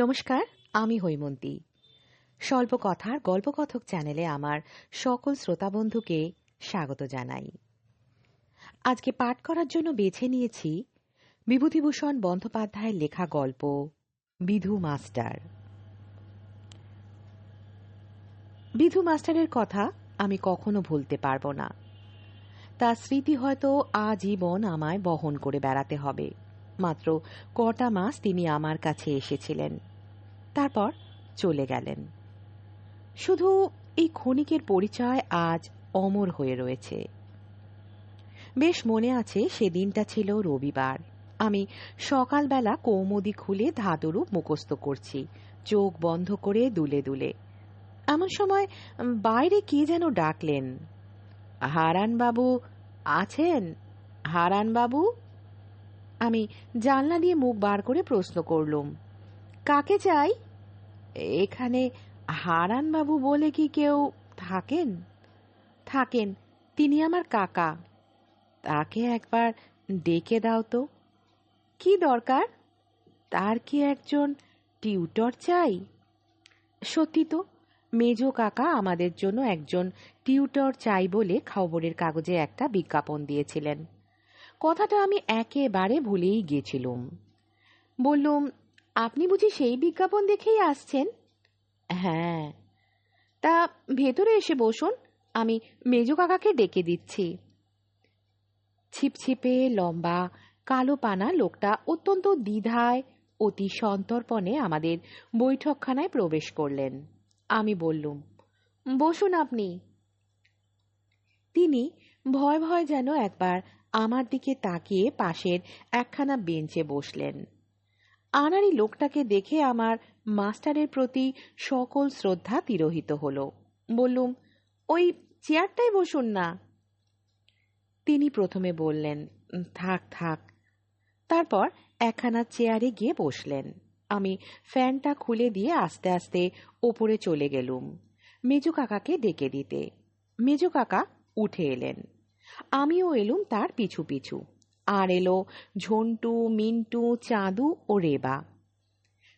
নমস্কার, আমি হৈমন্তী। স্বল্প কথার গল্পকথক চ্যানেলে আমার সকল শ্রোতা বন্ধুকে স্বাগত জানাই। আজকে পাঠ করার জন্য বেছে নিয়েছি বিভূতিভূষণ বন্দ্যোপাধ্যায়ের লেখা গল্প, বিধু মাস্টার। বিধু মাস্টারের কথা আমি কখনো ভুলতে পারব না। তার স্মৃতি হয়তো আজীবন আমায় বহন করে বেড়াতে হবে। মাত্র কটা মাস তিনি আমার কাছে এসেছিলেন। তারপর চলে গেলেন। শুধু এই ক্ষণিকের পরিচয় আজ অমর হয়ে রয়েছে। বেশ মনে আছে সেদিনটা ছিল রবিবার। আমি সকালবেলা কৌমুদি খুলে ধাতুরূপ মুখস্থ করছি, চোখ বন্ধ করে দুলে দুলে। এমন সময় বাইরে কে যেন ডাকলেন। হারান বাবু আছেন? হারান বাবু আমি জানলা দিয়ে মুখ বার করে প্রশ্ন করলুম কাকে চাই? এখানে হারান বাবু বলে কি কেউ থাকেন? থাকেন। তিনি আমার কাকা। তাকে একবার ডেকে দাও তো। কি দরকার? তার কি একজন টিউটর চাই? সত্যি তো, মেজ কাকা আমাদের জন্য একজন টিউটর চাই বলে খবরের কাগজে একটা বিজ্ঞাপন দিয়েছিলেন। কথাটা আমি একেবারে ভুলেই গেছিলুম। বললুম আপনি বুঝি সেই বিজ্ঞাপন দেখেই আসছেন? হ্যাঁ। তা ভেতরে এসে বসুন আমি মেজো কাকাকে ডেকে দিচ্ছি। ছিপছিপে লম্বা কালো পানা লোকটা অত্যন্ত দ্বিধায় অতি সন্তর্পণে আমাদের বৈঠকখানায় প্রবেশ করলেন। আমি বললুম বসুন আপনি। তিনি ভয় ভয় যেন একবার আমার দিকে তাকিয়ে পাশের একখানা বেঞ্চে বসলেন। আনারি লোকটাকে দেখে আমার মাস্টারের প্রতি সকল শ্রদ্ধা তিরোহিত হলো। বললুম, ওই চেয়ারটাই বসুন না। তিনি প্রথমে বললেন, থাক থাক। তারপর একখানা চেয়ারে গিয়ে বসলেন। আমি ফ্যানটা খুলে দিয়ে আস্তে আস্তে ওপরে চলে গেলুম মেজু কাকাকে ডেকে দিতে। মেজু কাকা উঠে এলেন। আমিও এলুম তার পিছু পিছু। আর এলো ঝন্টু, মিন্টু, চাঁদু ও রেবা।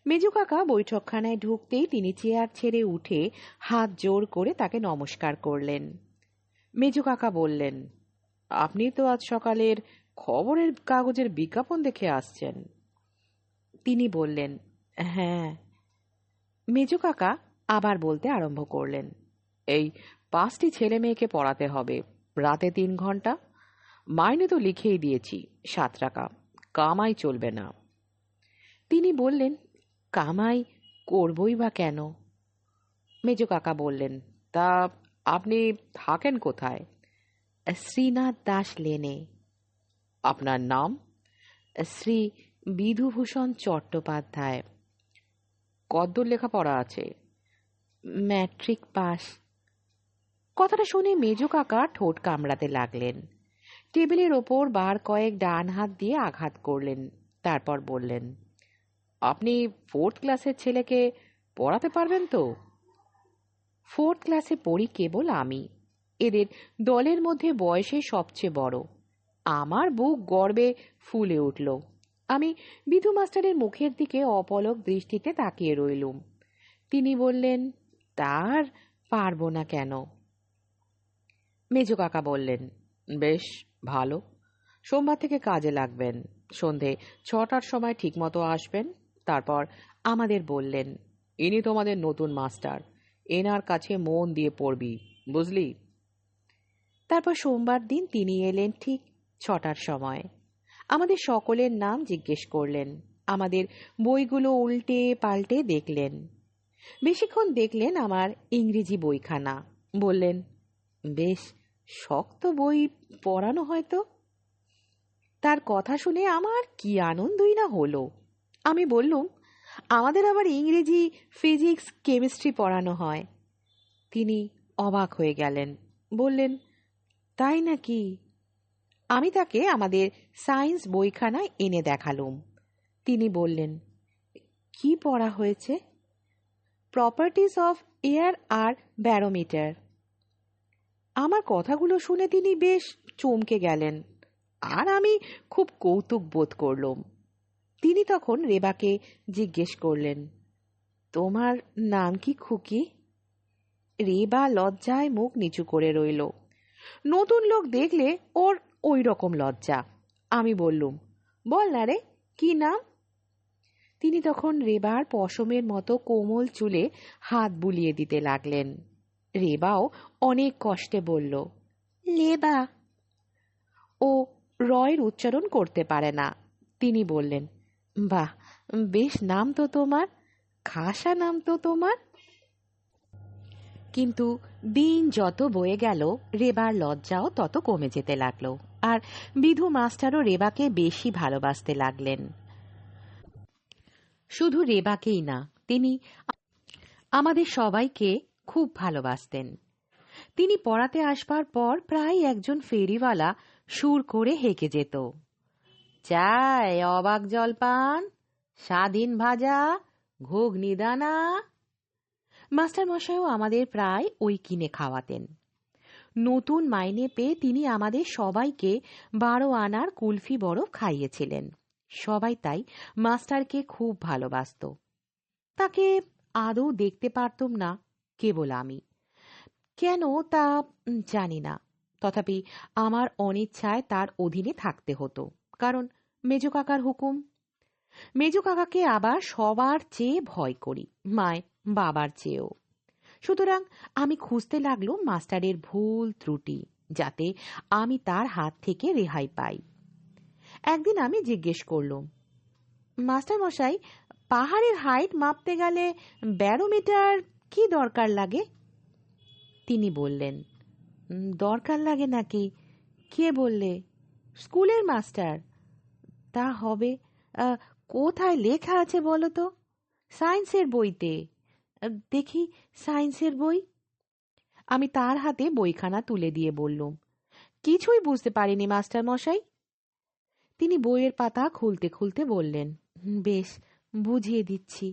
মেজু কাকা বৈঠকখানায় ঢুকতেই তিনি চেয়ার ছেড়ে উঠে হাত জোর করে তাকে নমস্কার করলেন। মেজু কাকা বললেন, আপনি তো আজ সকালের খবরের কাগজের বিজ্ঞাপন দেখে আসছেন। তিনি বললেন হ্যাঁ। মেজু কাকা আবার বলতে আরম্ভ করলেন, এই পাঁচটি ছেলে মেয়েকে পড়াতে হবে, রাতে তিন ঘণ্টা মাইনে তো লিখেই দিয়েছি, সাত টাকা কামাই চলবে না। তিনি বললেন, কামাই করবই বা কেন? মেজ কাকা বললেন, তা আপনি থাকেন কোথায়? শ্রীনাথ দাস লেনে। আপনার নাম? শ্রী বিধুভূষণ চট্টোপাধ্যায়। কদ্দূর লেখাপড়া আছে। Matric pass. কথাটা শুনে মেজ কাকা ঠোঁট কামড়াতে লাগলেন। টেবিলের ওপর বার কয়েক ডান হাত দিয়ে আঘাত করলেন। তারপর বললেন, আপনি ফোর্থ ক্লাসের ছেলেকে পড়াতে পারবেন তো? ফোর্থ ক্লাসে পড়ি কেবল আমি। এদের দলের মধ্যে বয়সে সবচেয়ে বড়। আমার বুক গর্বে ফুলে উঠল। আমি বিধু মাস্টারের মুখের দিকে অপলক দৃষ্টিতে তাকিয়ে রইলুম। তিনি বললেন, তার পারব না কেন? মেজো কাকা বললেন, বেশ ভালো। সোমবার থেকে কাজে লাগবেন। সন্ধে ছটার সময় ঠিকমতো আসবেন। তারপর আমাদের বললেন, ইনি তোমাদের নতুন মাস্টার। এনার কাছে মন দিয়ে পড়বি, বুঝলি? তারপর সোমবার দিন তিনি এলেন ঠিক ছটার সময়। আমাদের সকলের নাম জিজ্ঞেস করলেন। আমাদের বইগুলো উল্টে পাল্টে দেখলেন। বেশিক্ষণ দেখলেন আমার ইংরেজি বইখানা। বললেন, বেশ শক্ত বই পড়ানো হয়তো? তার কথা শুনে আমার কি আনন্দই না হলো। আমি বললুম, আমাদের আবার ইংরেজি, ফিজিক্স, কেমিস্ট্রি পড়ানো হয়। তিনি অবাক হয়ে গেলেন। বললেন, তাই নাকি? আমি তাকে আমাদের সায়েন্স বইখানা এনে দেখালুম। তিনি বললেন, কি পড়া হয়েছে? প্রপার্টিস অফ এয়ার আর ব্যারোমিটার। আমার কথাগুলো শুনে তিনি বেশ চমকে গেলেন, আর আমি খুব কৌতুক বোধ করলুম। তিনি তখন রেবাকে জিজ্ঞেস করলেন, তোমার নাম কি খুকি? রেবা লজ্জায় মুখ নিচু করে রইল, নতুন লোক দেখলে ওর ওই রকম লজ্জা। আমি বললুম, বল না রে, কি নাম? তিনি তখন রেবার পশমের মতো কোমল চুলে হাত বুলিয়ে দিতে লাগলেন। রেবাও অনেক কষ্টে বলল, লেবা। ও রয়ের উচ্চারণ করতে পারে না। তিনি বললেন, বাহ, বেশ নাম তো তোমার, খাসা নাম তো তোমার। কিন্তু দিন যত বয়ে গেল, রেবার লজ্জাও তত কমে যেতে লাগল, আর বিধু মাস্টারও রেবাকে বেশি ভালোবাসতে লাগলেন। শুধু রেবাকেই না, তিনি আমাদের সবাইকে খুব ভালোবাসতেন। তিনি পড়াতে আসবার পর প্রায় একজন ফেরিওয়ালা সুর করে হেঁকে যেত। চায় অবাক জলপান, স্বাধীন ভাজা ঘুগনি দানা মাস্টার মশাইও আমাদের প্রায় ওই কিনে খাওয়াতেন। নতুন মাইনে পেয়ে তিনি আমাদের সবাইকে বারো আনার কুলফি বরফ খাইয়েছিলেন। সবাই তাই মাস্টারকে খুব ভালোবাসত। তাকে আদৌ দেখতে পারতুম না। কেবল আমি। কেন তা জানি না। তথাপি আমার অনিচ্ছায় তার অধীনে থাকতে হতো। কারণ মেজ কাকার হুকুম? মেজ কাকাকে আবার সবার চেয়ে ভয় করি মায় বাবার চেয়েও। সুতরাং আমি খুঁজতে লাগল মাস্টারের ভুল ত্রুটি, যাতে আমি তার হাত থেকে রেহাই পাই। একদিন আমি জিজ্ঞেস করলুম মাস্টার মশাই পাহাড়ের হাইট মাপতে গেলে ব্যারোমিটার কি দরকার লাগে? তিনি বললেন দরকার লাগে নাকি? কে বললে? স্কুলের মাস্টার। তা হবে কোথায় লেখা আছে বলো তো? সায়েন্সের বইতে। দেখি সায়েন্সের বই। আমি তার হাতে বইখানা তুলে দিয়ে বললুম, কিছুই বুঝতে পারিনি মাস্টার মশাই। তিনি বইয়ের পাতা খুলতে খুলতে বললেন বেশ, বুঝিয়ে দিচ্ছি।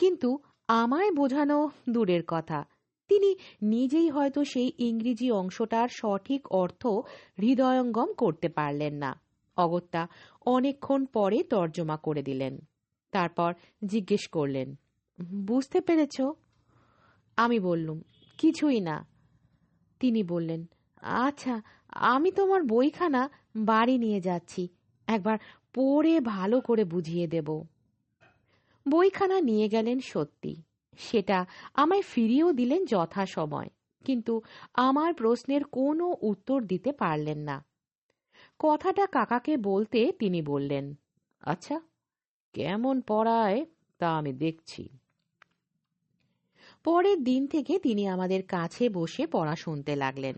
কিন্তু আমায় বোঝানো দূরের কথা। তিনি নিজেই হয়তো সেই ইংরেজি অংশটার সঠিক অর্থ হৃদয়ঙ্গম করতে পারলেন না। অগত্যা অনেকক্ষণ পরে তর্জমা করে দিলেন। তারপর জিজ্ঞেস করলেন, বুঝতে পেরেছ? আমি বললুম, কিছুই না। তিনি বললেন আচ্ছা আমি তোমার বইখানা বাড়ি নিয়ে যাচ্ছি। একবার পড়ে ভালো করে বুঝিয়ে দেব। বইখানা নিয়ে গেলেন সত্যি। সেটা আমায় ফিরিয়েও দিলেন যথাসময়, কিন্তু আমার প্রশ্নের কোনো উত্তর দিতে পারলেন না। কথাটা কাকাকে বলতে তিনি বললেন আচ্ছা কেমন পড়ায় তা আমি দেখছি। পরের দিন থেকে তিনি আমাদের কাছে বসে পড়া শুনতে লাগলেন।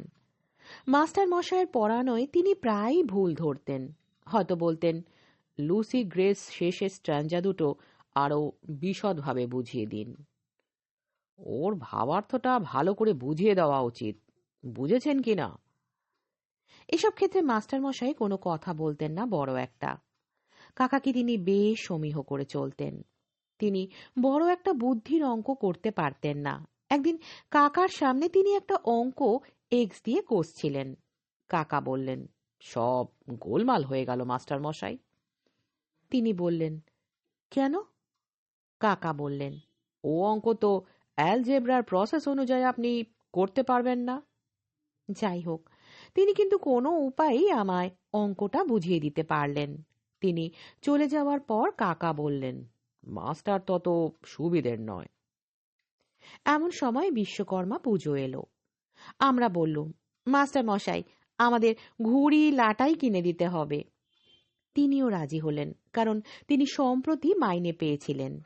মাস্টার মশাইয়ের পড়ানোয় তিনি প্রায়ই ভুল ধরতেন। হয়তো বলতেন, লুসি গ্রেস শেষের স্ট্র্যাঞ্জা দুটো আরও বিশদভাবে বুঝিয়ে দিন। ওর ভাবার্থটা ভালো করে বুঝিয়ে দেওয়া উচিত। বুঝেছেন কি না? এসব ক্ষেত্রে মাস্টারমশাই কোনো কথা বলতেন না, বড় একটা। কাকাকে তিনি বেশ সমীহ করে চলতেন। তিনি বড় একটা বুদ্ধির অঙ্ক করতে পারতেন না। একদিন কাকার সামনে তিনি একটা অঙ্ক এক্স দিয়ে কষছিলেন। কাকা বললেন, সব গোলমাল হয়ে গেল মাস্টার মশাই তিনি বললেন, কেন? কাকা বললেন, ও অঙ্ক তো অ্যালজেব্রার প্রসেস অনুযায়ী আপনি করতে পারবেন না? যাই হোক, তিনি কিন্তু কোনো উপায়েই আমায় অঙ্কটা বুঝিয়ে দিতে পারলেন। তিনি চলে যাওয়ার পর কাকা বললেন, মাস্টার, তত সুবিধের নয়। এমন সময় বিশ্বকর্মা পুজো এলো। আমরা বললুম, মাস্টার মশাই, আমাদের ঘুড়ি লাটাই কিনে দিতে হবে। তিনিও রাজি হলেন, কারণ তিনি সম্প্রতি মাইনে পেয়েছিলেন।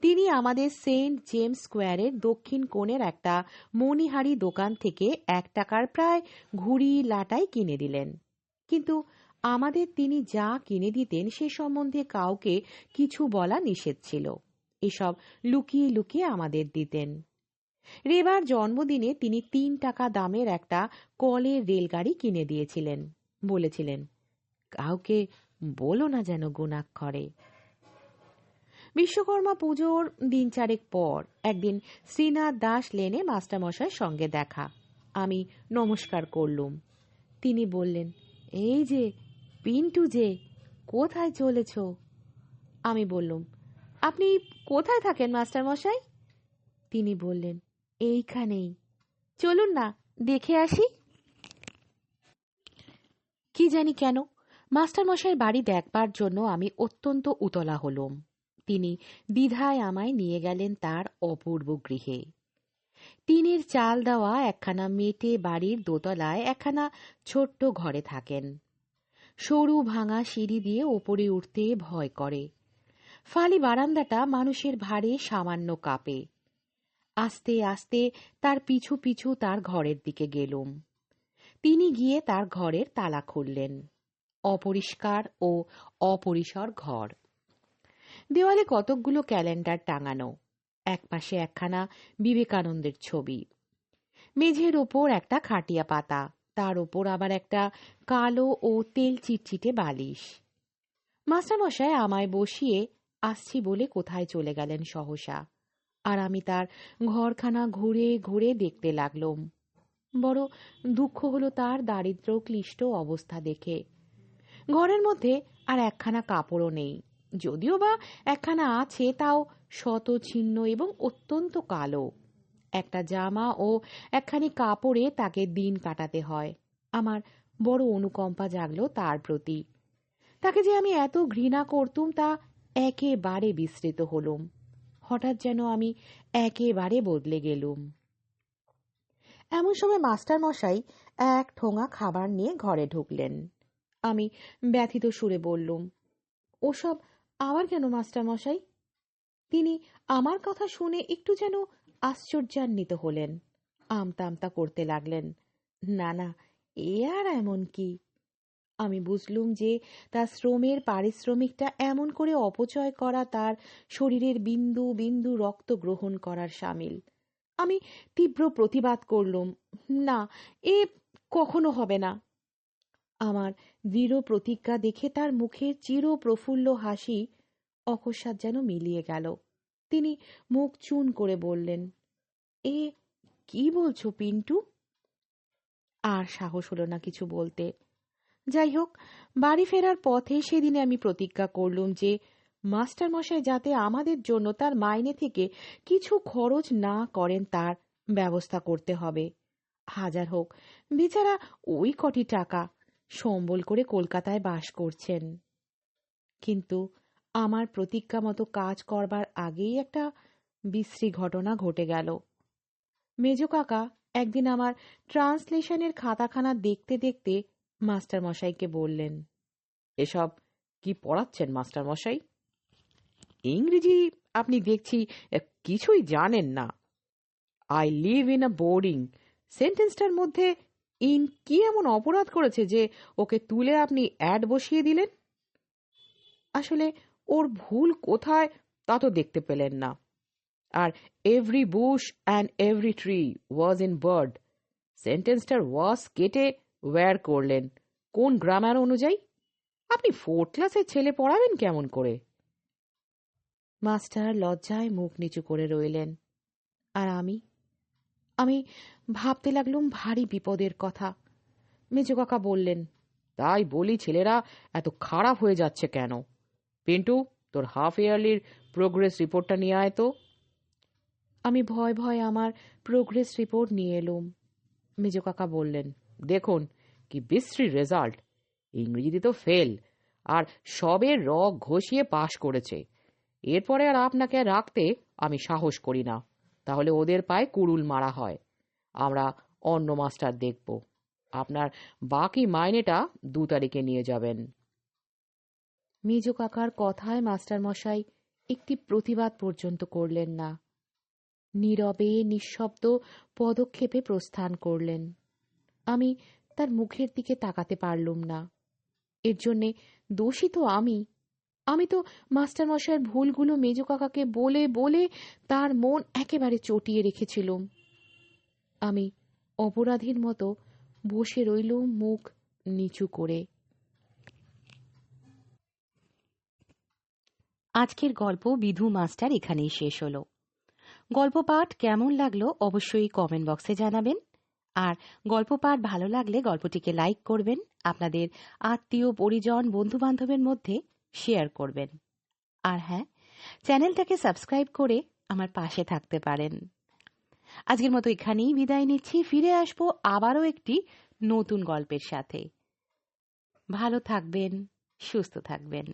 তিনি আমাদের সেন্ট জেমস স্কোয়ারের দক্ষিণ কোণের একটা মণিহারি দোকান থেকে এক টাকার প্রায় ঘুড়ি লাটাই কিনে দিলেন। কিন্তু আমাদের তিনি যা কিনে দিতেন সে সম্বন্ধে কাউকে কিছু বলা নিষেধ ছিল। এসব লুকিয়ে লুকিয়ে আমাদের দিতেন। রেবার জন্মদিনে তিনি তিন টাকা দামের একটা কলের রেলগাড়ি কিনে দিয়েছিলেন। বলেছিলেন, কাউকে বলো না যেন গুণাক্ষরে। বিশ্বকর্মা পুজোর দিন চারেক পর একদিন শ্রীনাথ দাস লেনে মাস্টারমশাইয়ের সঙ্গে দেখা। আমি নমস্কার করলুম। তিনি বললেন, এই যে, পিন্টু যে, কোথায় চলেছ? আমি বললুম, আপনি কোথায় থাকেন মাস্টারমশাই? তিনি বললেন, এইখানেই। চলুন না, দেখে আসি। কি জানি কেন, মাস্টারমশাইয়ের বাড়ি দেখবার জন্য আমি অত্যন্ত উতলা হলুম। তিনি দ্বিধায় আমায় নিয়ে গেলেন তার অপূর্ব গৃহে। টিনের চাল দেওয়া একখানা মেটে বাড়ির দোতলায় একখানা ছোট্ট ঘরে থাকেন। সরু ভাঙা সিঁড়ি দিয়ে ওপরে উঠতে ভয় করে। ফালি বারান্দাটা মানুষের ভারে সামান্য কাঁপে। আস্তে আস্তে তার পিছু পিছু তার ঘরের দিকে গেলুম। তিনি গিয়ে তার ঘরের তালা খুললেন। অপরিষ্কার ও অপরিসর ঘর। দেওয়ালে কতকগুলো ক্যালেন্ডার টাঙানো। একপাশে একখানা বিবেকানন্দের ছবি। মেঝের ওপর একটা খাটিয়া পাতা, তার ওপর আবার একটা কালো ও তেল চিটচিটে বালিশ। মাস্টারমশাই আমায় বসিয়ে, আসছি বলে কোথায় চলে গেলেন সহসা? আর আমি তার ঘরখানা ঘুরে ঘুরে দেখতে লাগলুম। বড় দুঃখ হলো তার দারিদ্র ক্লিষ্ট অবস্থা দেখে। ঘরের মধ্যে আর একখানা কাপড়ও নেই। যদিও বা একখানা আছে, তাও শত ছিন্ন এবং অত্যন্ত কালো। একটা জামা ও একখানি কাপড়ে তাকে দিন কাটাতে হয়। আমার বড় অনুকম্পা জাগলো তার প্রতি। তাকে যে আমি এত ঘৃণা করতুম, তা একেবারে বিস্তৃত হলুম। হঠাৎ যেন আমি একেবারে বদলে গেলুম। এমন সময় মাস্টার মশাই এক ঠোঙা খাবার নিয়ে ঘরে ঢুকলেন। আমি ব্যথিত সুরে বললুম, ওসব আবার কেন মাস্টার মশাই তিনি আমার কথা শুনে একটু যেন আশ্চর্যান্বিত হলেন। আমতা আমতা করতে লাগলেন। না না, এ আর এমন কি? আমি বুঝলুম যে তার শ্রমের পারিশ্রমিকটা এমন করে অপচয় করা তার শরীরের বিন্দু বিন্দু রক্ত গ্রহণ করার সামিল। আমি তীব্র প্রতিবাদ করলুম, না, এ কখনো হবে না। আমার দৃঢ় প্রতিজ্ঞা দেখে তার মুখের চির প্রফুল্ল হাসি অকস্মাৎ যেন মিলিয়ে গেল। তিনি মুখ চুন করে বললেন, এ, কি বলছো পিন্টু? আর সাহস হলো না কিছু বলতে। যাই হোক, বাড়ি ফেরার পথে সেদিনে আমি প্রতিজ্ঞা করলুম যে মাস্টার মশাই যাতে আমাদের জন্য তার মাইনে থেকে কিছু খরচ না করেন তার ব্যবস্থা করতে হবে। হাজার হোক, বেচারা ওই কটি টাকা সম্বল করে কলকাতায় বাস করছেন। কিন্তু আমার প্রতিজ্ঞা মতো কাজ করবার আগেই একটা বিশ্রী ঘটনা ঘটে গেল। মেজ কাকা একদিন আমার ট্রান্সলেশনের খাতাখানা দেখতে দেখতে মাস্টার মশাইকে বললেন, এসব কি পড়াচ্ছেন মাস্টার মশাই ইংরেজি আপনি দেখছি কিছুই জানেন না। I live in a boarding সেন্টেন্সটার মধ্যে ইন কি এমন অপরাধ করেছে যে ওকে তুলে আপনি অ্যাড বসিয়ে দিলেন? আসলে ওর ভুল কোথায় তা তো দেখতে পেলেন না। আর every bush and every tree was in bird সেন্টেন্সটার was কেটে ওয়্যার করলেন। কোন গ্রামার অনুযায়ী? আপনি ফোর্থ ক্লাসের ছেলে পড়াবেন কেমন করে? মাস্টার লজ্জায় মুখ নিচু করে রইলেন। আর আমি আমি ভাবতে লাগলুম ভারী বিপদের কথা। মেজ কাকা বললেন, তাই বলি ছেলেরা, এত খারাপ হয়ে যাচ্ছে কেন? পিন্টু, তোর হাফ ইয়ারলির প্রোগ্রেস রিপোর্টটা নিয়ে আয় তো। আমি ভয় ভয় আমার প্রোগ্রেস রিপোর্ট নিয়ে এলুম। মেজ কাকা বললেন, দেখুন, কি বিশ্রী রেজাল্ট ইংরেজিতে তো ফেল আর সবে র ঘষিয়ে পাশ করেছে। এরপরে আর আপনাকে রাখতে আমি সাহস করি না। তাহলে ওদের পায়ে কুড়ুল মারা হয়। আমরা অন্য মাস্টার দেখব। আপনার বাকি মাইনেটা দু তারিখে নিয়ে যাবেন। মেজ কাকার কথায় মাস্টার মশাই একটি প্রতিবাদ পর্যন্ত করলেন না। নীরবে, নিঃশব্দ পদক্ষেপে প্রস্থান করলেন। আমি তার মুখের দিকে তাকাতে পারলুম না। এর জন্যে দোষী তো আমি। আমি তো মাস্টার মশাইয়ের ভুলগুলো মেজ কাকাকে বলে বলে তার মন একেবারে চটিয়ে রেখেছিলুম। আমি অপরাধীর মতো বসে রইলুম মুখ নিচু করে। আজকের গল্প বিধু মাস্টার এখানেই শেষ হলো। গল্প পাঠ কেমন লাগল অবশ্যই কমেন্ট বক্সে জানাবেন। আর গল্প পাঠ ভালো লাগলে গল্পটিকে লাইক করবেন। আপনাদের আত্মীয়, পরিজন বন্ধু বান্ধবের মধ্যে শেয়ার করবেন। আর হ্যাঁ চ্যানেলটাকে সাবস্ক্রাইব করে আমার পাশে থাকতে পারেন। আজকের মতো এখানেই বিদায় নিচ্ছি। ফিরে আসব আবারও একটি নতুন গল্পের সাথে। ভালো থাকবেন, সুস্থ থাকবেন।